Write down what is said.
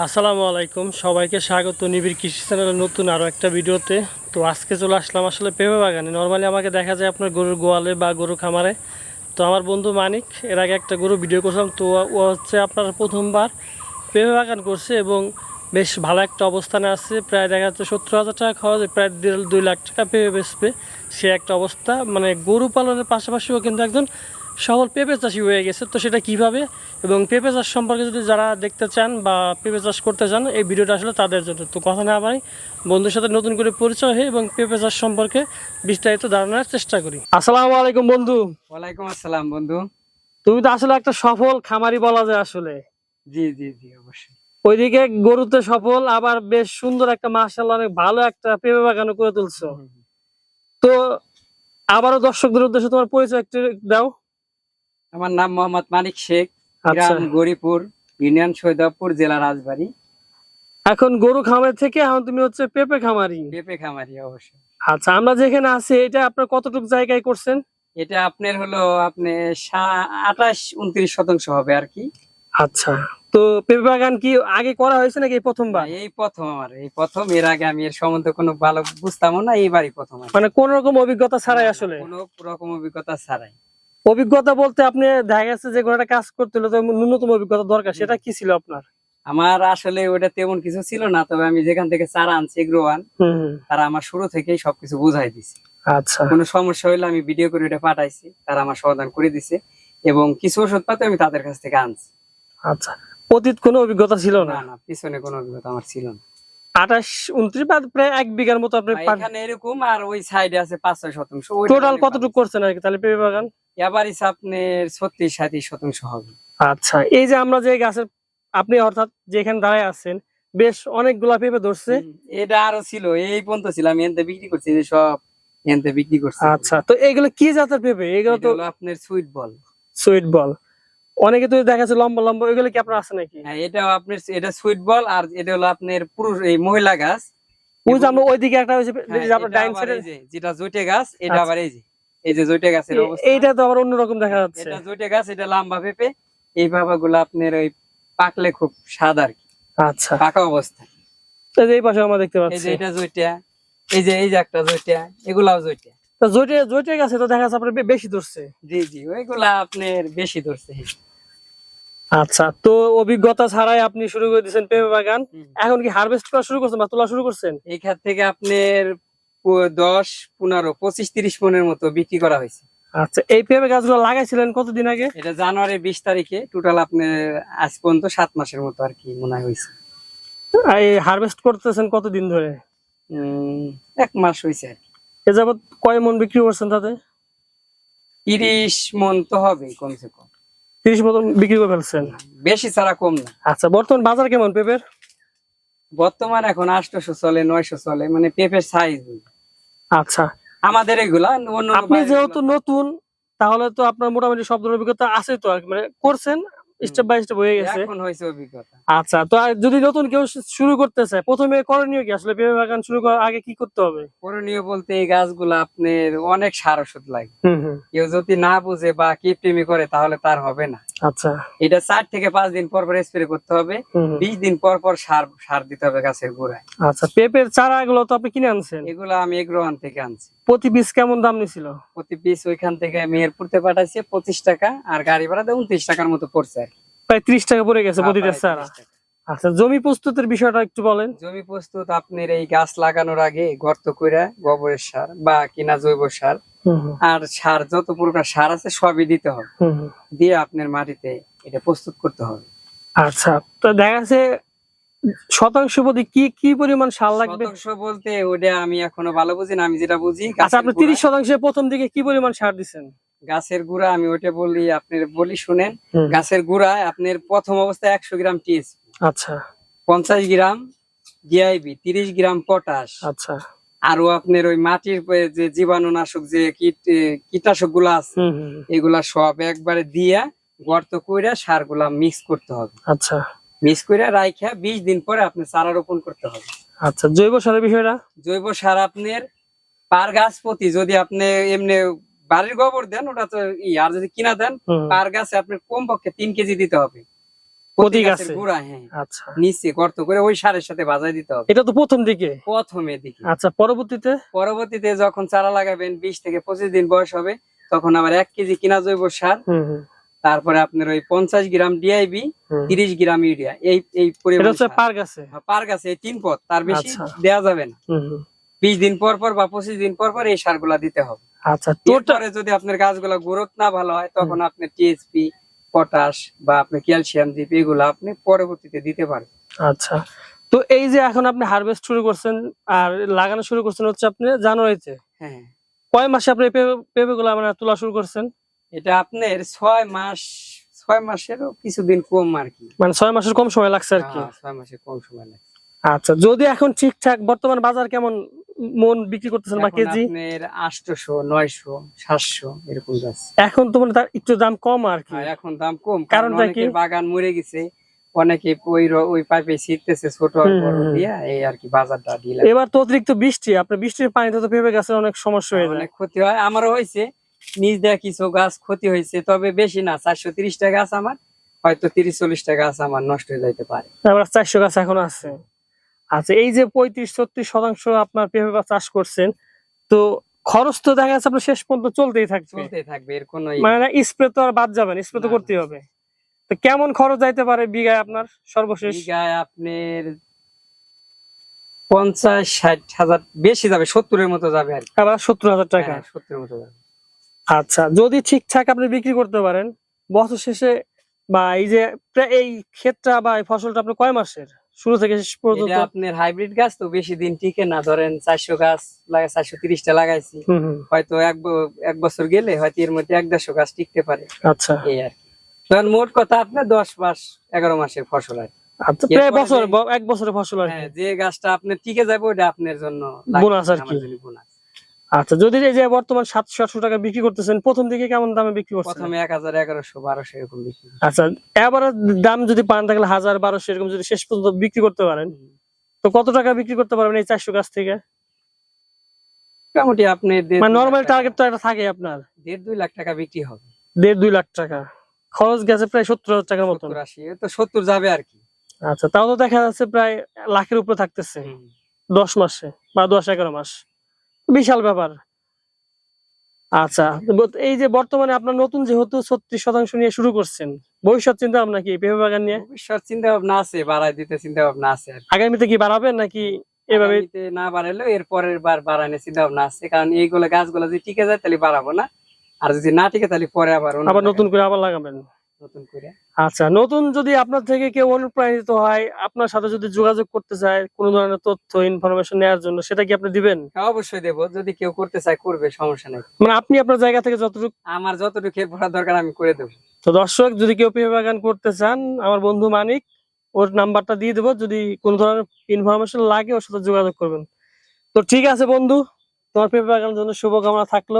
আসসালামু আলাইকুম। সবাইকে স্বাগত নিবিড় কৃষি চ্যানেলের নতুন আরও একটা ভিডিওতে। তো আজকে চলে আসলাম আসলে পেঁপে বাগানে। নর্মালি আমাকে দেখা যায় আপনার গরুর গোয়ালে বা গরু খামারে। তো আমার বন্ধু মানিক, এর আগে একটা গরু ভিডিও করছিলাম। তো ও হচ্ছে আপনার প্রথমবার পেঁপে বাগান করছে এবং বেশ ভালো একটা অবস্থানে আছে। প্রায় দেখা যাচ্ছে সত্তর হাজার টাকা খরচ প্রায় দেড় দুই লাখ টাকা পেঁপে বেচবে। সে একটা অবস্থা। মানে গরু পালনের পাশাপাশিও কিন্তু একজন সফল পেঁপে চাষি হয়ে গেছে। তো সেটা কীভাবে? এবং পেঁপে চাষ সম্পর্কে যদি যারা দেখতে চান বা পেঁপে চাষ করতে চান এই ভিডিওটা আসলে তাদের জন্য। তো কথা না ভাই বন্ধুর সাথে নতুন করে পরিচয় হয়ে এবং পেঁপে চাষ সম্পর্কে বিস্তারিত ধারণার চেষ্টা করি। আসসালামু আলাইকুম বন্ধু। ওয়ালাইকুম আসসালাম বন্ধু। তুমি তো আসলে একটা সফল খামারি বলা যায় আসলে। জি জি জি অবশ্যই। ওইদিকে গরুতে সফল আবার বেশ সুন্দর একটা মার্শাল্লাহ অনেক ভালো একটা পেঁপে বাগানও করে তুলছো। তো আবারও দর্শকদের উদ্দেশ্যে তোমার পরিচয় একটু দাও। আমার নাম মোহাম্মদ মানিক শেখ আচ্ছা। গ্রাম গরিপুর ইউনিয়ন সৈদাপুর জেলা রাজবাড়ী। এখন গরু খামার থেকে এখন তুমি হচ্ছে পেঁপে খামারি। পেঁপে খামারি অবশ্যই। আচ্ছা আমরা যেখানে আছি এটা আপনার কতটুকু জায়গায় করছেন? এটা আপনার হলো আপনি আঠাশ উনত্রিশ শতাংশ হবে আর কি। আচ্ছা তো পেঁপে বাগান কি আগে করা হয়েছে নাকি এই প্রথমবার? এই প্রথম আমার এই প্রথম এর আগে আমি এর সম্বন্ধে কোনো ভালো বুঝতাম না এইবারই প্রথম মানে কোন রকম অভিজ্ঞতা ছাড়াই আসলে? কোনো রকম অভিজ্ঞতা ছাড়াই। অভিজ্ঞতা বলতে আপনি দেখা গেছে যে কোনো একটা কাজ করতে হলে তো ন্যূনতম অভিজ্ঞতা দরকার সেটা কি ছিল আপনার? আমার আসলে ওটা তেমন কিছু ছিল না তবে আমি যেখান থেকে চারা আনছি গ্রোয়ান তারা আমার শুরু থেকেই সবকিছু বুঝাই দিছে। আচ্ছা। কোনো সমস্যা হলে আমি ভিডিও করে এটা পাঠাইছি তারা আমার সমাধান করে দিছে এবং কিছু ওষুধ পাতে আমি তাদের কাছ থেকে আনছি। আচ্ছা। অতীত কোনো অভিজ্ঞতা ছিল না না পিছনে কোনো অভিজ্ঞতা আমার ছিল না। আঠাশ উনত্রিশ বা প্রায় এক বিঘার মতো আপনি এখানে এরকম আর ওই সাইডে আছে পাঁচ ছয় শতাংশ। টোটাল কতটুকু করছেন আর কি? তাহলে পেঁপে বাগান? এবার আপনার ছত্রিশ সাঁত্রিশ শতাংশ হবে। আচ্ছা এই যে আমরা যে গাছের আপনি অর্থাৎ যেখানে দাঁড়ায় আছেন বেশ অনেকগুলা পেঁপে ধরছে। এটা আরও ছিল এই পর্যন্ত ছিল আমি এনতে বিক্রি করছি যে সব এনতে বিক্রি করছি। আচ্ছা তো এগুলো কি জাতের পেঁপে? এগুলো তো আপনার সুইট বল সুইট বল অনেকে তো দেখা যাচ্ছে লম্বা লম্বা এগুলো কি আপনার আছে নাকি? হ্যাঁ এটাও আপনার এটা সুইট বল আর এটা হলো আপনার পুরুষ এই মহিলা গাছ। ওই যে আমরা ওইদিকে একটা হয়েছে হ্যাঁ, আপনার ডাইন সাইডে যেটা জৈটে গাছ এটা আচ্ছা। আবার এই যে এই যে জৈটে গাছের অবস্থা। এইটা তো আবার অন্যরকম দেখা যাচ্ছে। এটা জৈটে গাছ এটা লম্বা পেঁপে। এই বাবা গুলো আপনার ওই পাকলে খুব স্বাদ আর কি। আচ্ছা। পাকা অবস্থা। এই যে এই পাশে আমরা দেখতে পাচ্ছি এই যে এটা জৈটা এই যে এই যে একটা জৈটা এগুলাও জৈটা তো জৈটে জৈটে গাছে তো দেখা যাচ্ছে আপনার বেশি ধরছে। জি জি ওইগুলা আপনার বেশি ধরছে। আচ্ছা তো অভিজ্ঞতা ছাড়াই আপনি শুরু করে দিয়েছেন পেঁপে বাগান। এখন কি হারভেস্ট করা শুরু করছেন বা তোলা শুরু করছেন? এইখান থেকে আপনার দশ পনেরো পঁচিশ তিরিশ মনের মতো বিক্রি করা হয়েছে। আচ্ছা এই পেঁপে গাছগুলো লাগাইছিলেন কতদিন আগে? এটা জানুয়ারি বিশ তারিখে। টোটাল আপনার আজ পর্যন্ত সাত মাসের মতো আর কি মনে হয়েছে। এই হারভেস্ট করতেছেন কতদিন ধরে? উম, এক মাস হয়েছে আর কি। এ কয় মন বিক্রি করছেন তাতে? তিরিশ মন তো হবে কমসে কম। তিরিশ মতন বিক্রি করে ফেলছেন? বেশি ছাড়া কম না। আচ্ছা বর্তমান বাজার কেমন পেঁপের? বর্তমান এখন আটশোশো চলে নয়শো চলে মানে পেঁপের সাইজ আচ্ছা। আমাদের এগুলা অন্য আপনি যেহেতু নতুন তাহলে তো আপনার মোটামুটি সব ধরনের অভিজ্ঞতা আছে তো আর কি, মানে করছেন? স্টেপ বাই স্টেপ হয়ে গেছে। এখন হয়েছে অভিজ্ঞতা। আচ্ছা তো যদি নতুন কেউ শুরু করতে চায় প্রথমে করণীয় কি? আসলে পেঁপে বাগান শুরু করার আগে কি করতে হবে? করণীয় বলতে এই গাছগুলা আপনার অনেক সার ওষুধ লাগে। কেউ যদি না বুঝে বা কিপটিমি করে তাহলে তার হবে না। আচ্ছা। এটা চার থেকে পাঁচ দিন পর পর স্প্রে করতে হবে। বিশ দিন পর পর সার সার দিতে হবে গাছের গোড়ায়। আচ্ছা পেঁপের চারা গুলো তো আপনি কিনে আনছেন? এগুলো আমি এগ্রোহান থেকে আনছি। প্রতি পিস কেমন দাম নিছিল? প্রতি পিস ওইখান থেকে মেহেরপুরতে পাঠাইছে পঁচিশ টাকা আর গাড়ি ভাড়া দিয়ে উনত্রিশ টাকার মতো পড়ছে আর প্রায় ত্রিশ টাকা পড়ে গেছে প্রতিটা চারা 30 টাকা। আচ্ছা জমি প্রস্তুতের বিষয়টা একটু বলেন। জমি প্রস্তুত আপনার এই গাছ লাগানোর আগে গর্ত কইরা গোবরের সার বা কিনা জৈব সার আর সার যত প্রকার সার আছে সবই দিতে হবে। দিয়ে আপনার মাটিতে এটা প্রস্তুত করতে হবে। আচ্ছা তো দেখা যাচ্ছে শতাংশ প্রতি কি কি পরিমাণ সার লাগবে? শতাংশ বলতে ওটা আমি এখনও ভালো বুঝি না আমি যেটা বুঝি আচ্ছা আপনি তিরিশ শতাংশে প্রথম দিকে কি পরিমাণ সার দিচ্ছেন গাছের গুড়া আমি ওটা বলি আপনার বলি শুনেন। গাছের গুড়ায় আপনার প্রথম অবস্থায় একশো গ্রাম টিএস আচ্ছা। পঞ্চাশ গ্রাম ডিআইবি তিরিশ গ্রাম পটাশ। আচ্ছা। আরও আপনার ওই মাটির যে জীবাণুনাশক যে কীট কীটনাশকগুলা আছে এগুলা সব একবারে দিয়া গর্ত কইরা সারগুলা মিক্স করতে হবে। আচ্ছা। মিক্স করে রাইখা বিশ দিন পরে আপনি চারা রোপণ করতে হবে। আচ্ছা জৈব সারের বিষয়টা? জৈব সার আপনার পার গাছ প্রতি যদি আপনি এমনি বাড়ির গোবর দেন ওটা তো ই আর যদি কিনা দেন পার গাছে আপনার কমপক্ষে তিন কেজি দিতে হবে। প্রতি গাছের গাছে? গোড়া হ্যাঁ। আচ্ছা। নিচে গর্ত করে ওই সারের সাথে বাজাই দিতে হবে। এটা তো প্রথম দিকে? প্রথমে দিকে। আচ্ছা পরবর্তীতে? পরবর্তীতে যখন চারা লাগাবেন বিশ থেকে পঁচিশ দিন বয়স হবে তখন আবার এক কেজি কিনা জৈব সার তারপরে আপনার ওই পঞ্চাশ গ্রাম ডিআইবি তিরিশ গ্রাম ইউরিয়া এই এই সার। পার গাছে? পার গাছে এই তিন পথ তার বেশি আচ্ছা। দেওয়া যাবে না। বিশ দিন পর পর বা পঁচিশ দিন পর পর এই সারগুলা দিতে হবে। আচ্ছা টোটাল যদি আপনার গাছগুলা গ্রোথ না ভালো হয় তখন আপনি টিএসপি পটাশ বা আপনি ক্যালসিয়াম এগুলো আপনি পরবর্তীতে দিতে পারেন। আচ্ছা। তো এই যে এখন আপনি হারভেস্ট শুরু করছেন আর লাগানো শুরু করছেন হচ্ছে আপনি জানুয়ারিতে। হ্যাঁ। কয় মাসে আপনি পেঁপে গুলা মানে তোলা শুরু করছেন? এটা আপনার ছয় মাস ছয় মাসেরও কিছুদিন কম আর কি। মানে ছয় মাসের কম সময় লাগছে আর কি? হ্যাঁ, ছয় মাসের কম সময় লাগে আচ্ছা যদি এখন ঠিকঠাক বর্তমান বাজার কেমন মন বিক্রি করতেছেন বা কেজি? আপনার আটশোশো নয়শো সাতশো এরকম যাচ্ছে। এখন তো মানে তার একটু দাম কম আর কি। এখন দাম কম কারণ কারণটা কি? বাগান মরে গেছে অনেকে ওই ওই পাইপে ছিটতেছে ছোট। দিয়া এই আর কি বাজারটা ঢিলা এবার তো অতিরিক্ত বৃষ্টি আপনার বৃষ্টির পানিতে তো পেঁপে গেছে অনেক সমস্যা হয়ে যায়। অনেক ক্ষতি হয়। আমারও হয়েছে নিজ দেয়া কিছু গাছ ক্ষতি হয়েছে তবে বেশি না চারশো তিরিশটা গাছ আমার হয়তো তিরিশ চল্লিশটা গাছ আমার নষ্ট হয়ে যাইতে পারে। চারশো গাছ এখন আছে। আচ্ছা এই যে পঁয়ত্রিশ ছত্রিশ শতাংশ আপনার পেঁপে গাছ চাষ করছেন তো খরচ তো দেখা যাচ্ছে আপনার শেষ পর্যন্ত চলতেই থাকবে। চলতেই থাকবে এর কোনো মানে স্প্রে তো আর বাদ যাবেন স্প্রে তো। করতেই হবে। তো কেমন খরচ যাইতে পারে বিঘায় আপনার সর্বশেষ? বিঘায় আপনার পঞ্চাশ ষাট হাজার বেশি যাবে সত্তরের মতো যাবে আর কি। আবার সত্তর হাজার টাকা। হ্যাঁ, সত্তরের মতো যাবে। আচ্ছা যদি ঠিকঠাক আপনি বিক্রি করতে পারেন বছর শেষে বা এই যে এই ক্ষেতটা বা এই ফসলটা আপনি কয় মাসের? শুরু থেকে শেষ পর্যন্ত? আপনার হাইব্রিড গাছ তো বেশি দিন টিকে না। ধরেন চারশো গাছ লাগা চারশো তিরিশটা লাগাইছি। হয়তো এক এক বছর গেলে হয়তো এর মধ্যে এক দেড়শো গাছ টিকতে পারে। আচ্ছা। এই আর তখন মোট কথা আপনার দশ মাস এগারো মাসের ফসল আর। আচ্ছা প্রায় বছর এক বছরের ফসল আর হ্যাঁ যে গাছটা আপনার টিকে যাবে ওটা আপনার জন্য বোনাস আর কি। বোনাস। আচ্ছা যদি এই যে বর্তমান সাতশো আটশো টাকা বিক্রি করতেছেন প্রথম দিকে কেমন দামে বিক্রি করছেন? প্রথমে এক হাজার এগারোশো বারোশো এরকম বিক্রি আচ্ছা এবার দাম যদি পান থাকলে হাজার বারোশো এরকম যদি শেষ পর্যন্ত বিক্রি করতে পারেন তো কত টাকা বিক্রি করতে পারবেন এই চারশো গাছ থেকে? মোটামুটি আপনি মানে নর্মাল টাকা- টার্গেট তো একটা থাকে আপনার। দেড় দুই লাখ টাকা বিক্রি হবে। দেড় দুই লাখ টাকা। খরচ গেছে প্রায় সত্তর হাজার টাকার আশি তো সত্তর যাবে আর কি। আচ্ছা তাও তো দেখা যাচ্ছে প্রায় লাখের উপরে থাকতেছে। দশ মাসে বা দশ এগারো মাস। বিশাল ব্যাপার। আচ্ছা এই যে বর্তমানে আপনার নতুন যেহেতু ছত্রিশ শতাংশ নিয়ে শুরু করছেন ভবিষ্যৎ চিন্তা ভাবনা কি পেঁপে বাগান নিয়ে? ভবিষ্যৎ চিন্তা ভাবনা আছে বাড়াই দিতে চিন্তা ভাবনা আছে আগামীতে কি বাড়াবেন নাকি এভাবে? না বাড়ালেও এর পরের বার বাড়ানোর চিন্তা ভাবনা আছে কারণ এইগুলো গাছগুলো যদি টিকে যায় তাহলে বাড়াবো না আর যদি না টিকে তাহলে পরে আবার আবার নতুন করে আবার লাগাবেন। নতুন করে? আচ্ছা নতুন যদি আপনার থেকে কেউ অনুপ্রাণিত হয় আপনার সাথে যদি যোগাযোগ করতে চায় কোনো ধরনের তথ্য ইনফরমেশন নেওয়ার জন্য সেটা কি আপনি দিবেন? হ্যাঁ, অবশ্যই দেবো। যদি কেউ করতে চায় করবে সমস্যা নেই। মানে আপনি আপনার জায়গা থেকে যতটুকু আমার যতটুকু হেল্প করার দরকার আমি করে দেবো। তো দর্শক যদি কেউ পেঁপে বাগান করতে চান আমার বন্ধু মানিক ওর নাম্বারটা দিয়ে দেবো। যদি কোনো ধরনের ইনফরমেশন লাগে ওর সাথে যোগাযোগ করবেন। তো ঠিক আছে বন্ধু তোমার পেঁপে বাগানের জন্য শুভকামনা থাকল।